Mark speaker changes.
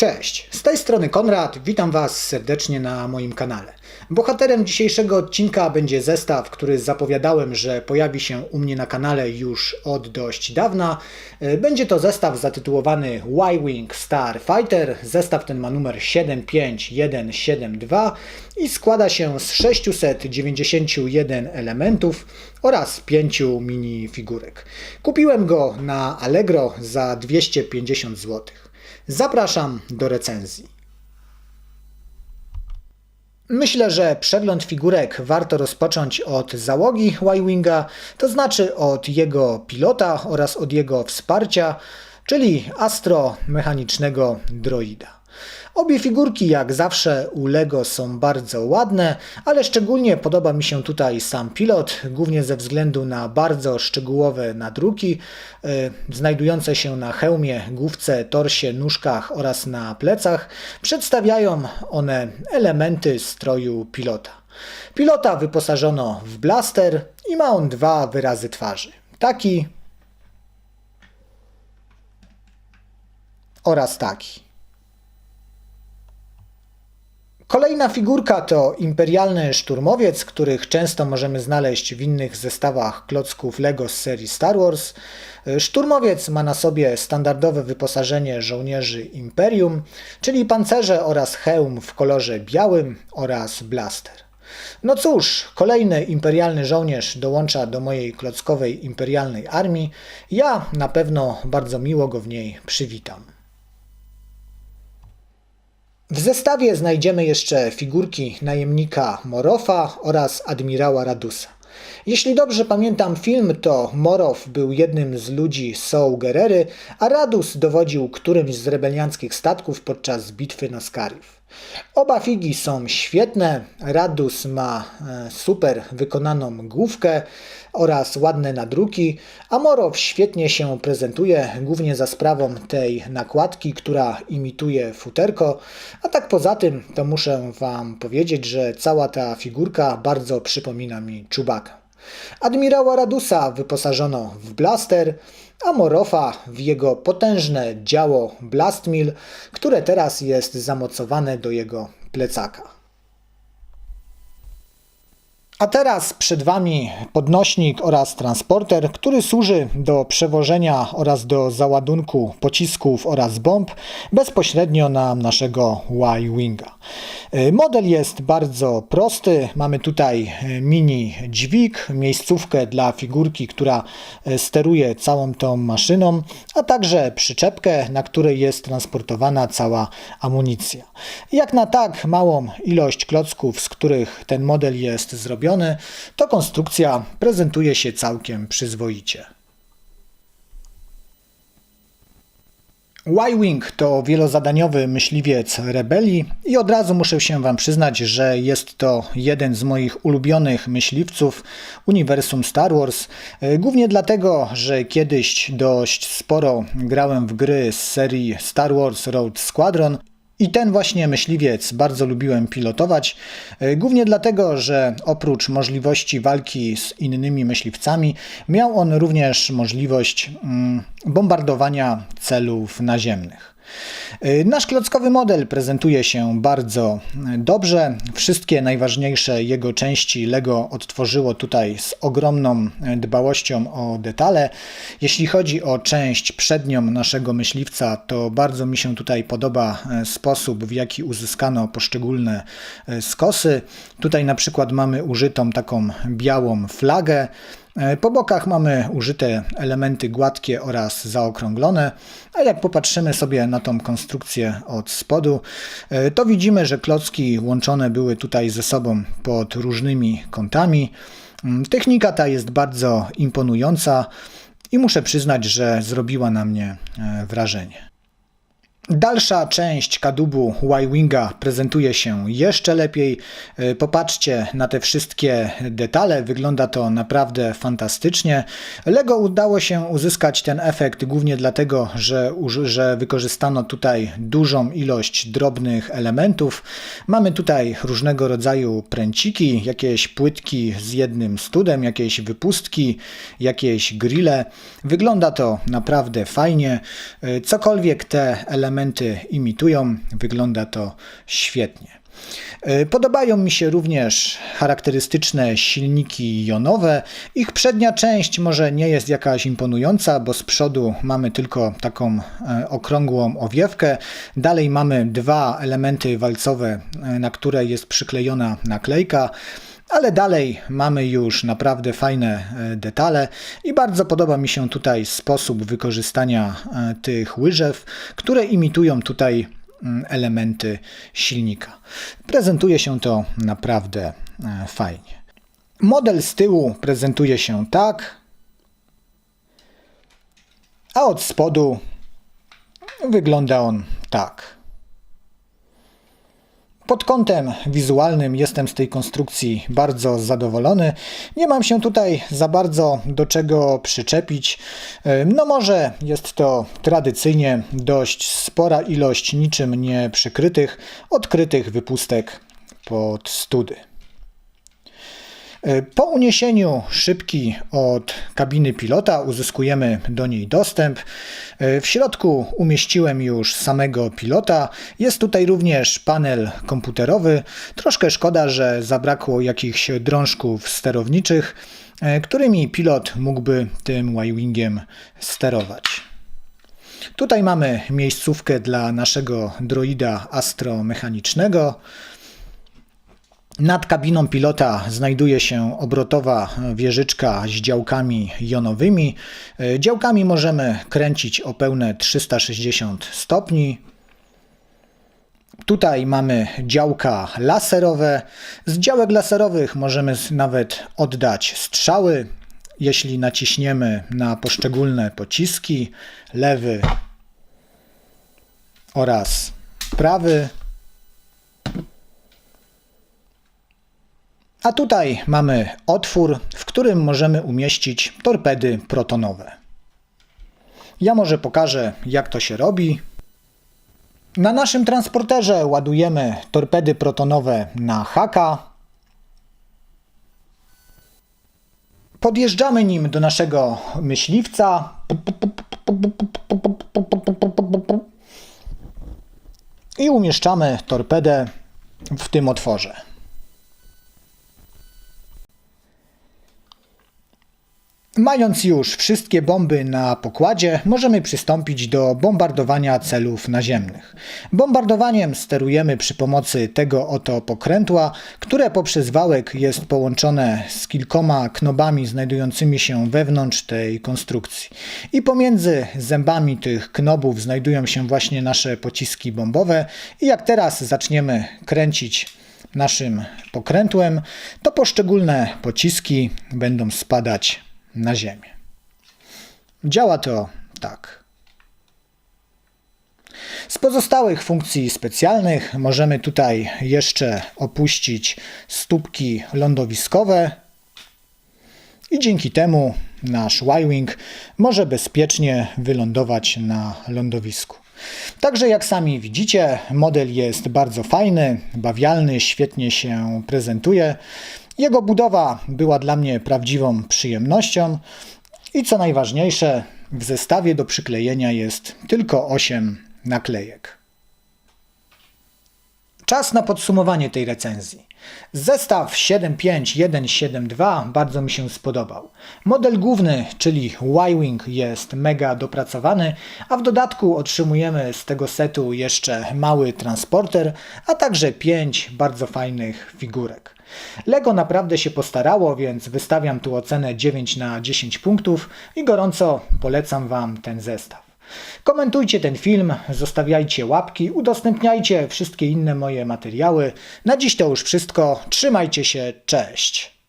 Speaker 1: Cześć, z tej strony Konrad, witam Was serdecznie na moim kanale. Bohaterem dzisiejszego odcinka będzie zestaw, który zapowiadałem, że pojawi się u mnie na kanale już od dość dawna. E, Będzie to zestaw zatytułowany Y-Wing Starfighter. Zestaw ten ma numer 75172 i składa się z 691 elementów oraz 5 minifigurek. Kupiłem go na Allegro za 250 zł. Zapraszam do recenzji. Myślę, że przegląd figurek warto rozpocząć od załogi Y-Winga, to znaczy od jego pilota oraz od jego wsparcia, czyli astromechanicznego droida. Obie figurki, jak zawsze, u Lego są bardzo ładne, ale szczególnie podoba mi się tutaj sam pilot, głównie ze względu na bardzo szczegółowe nadruki, y, znajdujące się na hełmie, główce, torsie, nóżkach oraz na plecach. Przedstawiają one elementy stroju pilota. Pilota wyposażono w blaster i ma on dwa wyrazy twarzy. Taki oraz taki. Kolejna figurka to imperialny szturmowiec, których często możemy znaleźć w innych zestawach klocków LEGO z serii Star Wars. Szturmowiec ma na sobie standardowe wyposażenie żołnierzy Imperium, czyli pancerze oraz hełm w kolorze białym oraz blaster. No cóż, kolejny imperialny żołnierz dołącza do mojej klockowej imperialnej armii. Ja na pewno bardzo miło go w niej przywitam. W zestawie znajdziemy jeszcze figurki najemnika Morofa oraz admirała Radusa. Jeśli dobrze pamiętam film, to Morow był jednym z ludzi Saul Guerrery, a Radus dowodził którymś z rebelianckich statków podczas bitwy na Scarif. Oba figi są świetne. Radus ma e, super wykonaną główkę oraz ładne nadruki, a Morow świetnie się prezentuje, głównie za sprawą tej nakładki, która imituje futerko. A tak poza tym, to muszę Wam powiedzieć, że cała ta figurka bardzo przypomina mi Czubaka. Admirała Radusa wyposażono w blaster, a Morofa w jego potężne działo Blastmill, które teraz jest zamocowane do jego plecaka. A teraz przed Wami podnośnik oraz transporter, który służy do przewożenia oraz do załadunku pocisków oraz bomb bezpośrednio na naszego Y-Winga. Model jest bardzo prosty. Mamy tutaj mini dźwig, miejscówkę dla figurki, która steruje całą tą maszyną, a także przyczepkę, na której jest transportowana cała amunicja. Jak na tak małą ilość klocków, z których ten model jest zrobiony, to konstrukcja prezentuje się całkiem przyzwoicie. Y-Wing to wielozadaniowy myśliwiec rebelii i od razu muszę się Wam przyznać, że jest to jeden z moich ulubionych myśliwców uniwersum Star Wars. Głównie dlatego, że kiedyś dość sporo grałem w gry z serii Star Wars Road Squadron i ten właśnie myśliwiec bardzo lubiłem pilotować, e, głównie dlatego, że oprócz możliwości walki z innymi myśliwcami, miał on również możliwość mm, bombardowania celów naziemnych. Nasz klockowy model prezentuje się bardzo dobrze. Wszystkie najważniejsze jego części LEGO odtworzyło tutaj z ogromną dbałością o detale. Jeśli chodzi o część przednią naszego myśliwca, to bardzo mi się tutaj podoba sposób, w jaki uzyskano poszczególne skosy. Tutaj na przykład mamy użytą taką białą flagę. Po bokach mamy użyte elementy gładkie oraz zaokrąglone, a jak popatrzymy sobie na tą konstrukcję od spodu, to widzimy, że klocki łączone były tutaj ze sobą pod różnymi kątami. Technika ta jest bardzo imponująca i muszę przyznać, że zrobiła na mnie wrażenie. Dalsza część kadłubu Y-Winga prezentuje się jeszcze lepiej. Popatrzcie na te wszystkie detale, wygląda to naprawdę fantastycznie. Lego udało się uzyskać ten efekt głównie dlatego, że, że wykorzystano tutaj dużą ilość drobnych elementów. Mamy tutaj różnego rodzaju pręciki, jakieś płytki z jednym studem, jakieś wypustki, jakieś grille. Wygląda to naprawdę fajnie. Cokolwiek te elementy elementy imitują. Wygląda to świetnie. E, Podobają mi się również charakterystyczne silniki jonowe. Ich przednia część może nie jest jakaś imponująca, bo z przodu mamy tylko taką e, okrągłą owiewkę. Dalej mamy dwa elementy walcowe, e, na które jest przyklejona naklejka. Ale dalej mamy już naprawdę fajne e, detale i bardzo podoba mi się tutaj sposób wykorzystania e, tych łyżew, które imitują tutaj mm, elementy silnika. Prezentuje się to naprawdę e, fajnie. Model z tyłu prezentuje się tak, a od spodu wygląda on tak. Pod kątem wizualnym jestem z tej konstrukcji bardzo zadowolony. Nie mam się tutaj za bardzo do czego przyczepić. No może jest to tradycyjnie dość spora ilość niczym nie przykrytych, odkrytych wypustek pod study. Po uniesieniu szybki od kabiny pilota uzyskujemy do niej dostęp. W środku umieściłem już samego pilota. Jest tutaj również panel komputerowy. Troszkę szkoda, że zabrakło jakichś drążków sterowniczych, którymi pilot mógłby tym Y-Wingiem sterować. Tutaj mamy miejscówkę dla naszego droida astromechanicznego. Nad kabiną pilota znajduje się obrotowa wieżyczka z działkami jonowymi. Działkami możemy kręcić o pełne 360 stopni. Tutaj mamy działka laserowe. Z działek laserowych możemy nawet oddać strzały, jeśli naciśniemy na poszczególne pociski, lewy oraz prawy. A tutaj mamy otwór, w którym możemy umieścić torpedy protonowe. Ja może pokażę, jak to się robi. Na naszym transporterze ładujemy torpedy protonowe na haka. Podjeżdżamy nim do naszego myśliwca. I umieszczamy torpedę w tym otworze. Mając już wszystkie bomby na pokładzie, możemy przystąpić do bombardowania celów naziemnych. Bombardowaniem sterujemy przy pomocy tego oto pokrętła, które poprzez wałek jest połączone z kilkoma knobami znajdującymi się wewnątrz tej konstrukcji. I pomiędzy zębami tych knobów znajdują się właśnie nasze pociski bombowe. I jak teraz zaczniemy kręcić naszym pokrętłem, to poszczególne pociski będą spadać na Ziemię. Działa to tak. Z pozostałych funkcji specjalnych możemy tutaj jeszcze opuścić stópki lądowiskowe i dzięki temu nasz Y-Wing może bezpiecznie wylądować na lądowisku. Także jak sami widzicie, model jest bardzo fajny, bawialny, świetnie się prezentuje. Jego budowa była dla mnie prawdziwą przyjemnością i co najważniejsze, w zestawie do przyklejenia jest tylko 8 naklejek. Czas na podsumowanie tej recenzji. Zestaw 75172 bardzo mi się spodobał. Model główny, czyli Y-Wing jest mega dopracowany, a w dodatku otrzymujemy z tego setu jeszcze mały transporter, a także 5 bardzo fajnych figurek. Lego naprawdę się postarało, więc wystawiam tu ocenę 9 na 10 punktów i gorąco polecam Wam ten zestaw. Komentujcie ten film, zostawiajcie łapki, udostępniajcie wszystkie inne moje materiały. Na dziś to już wszystko. Trzymajcie się, cześć!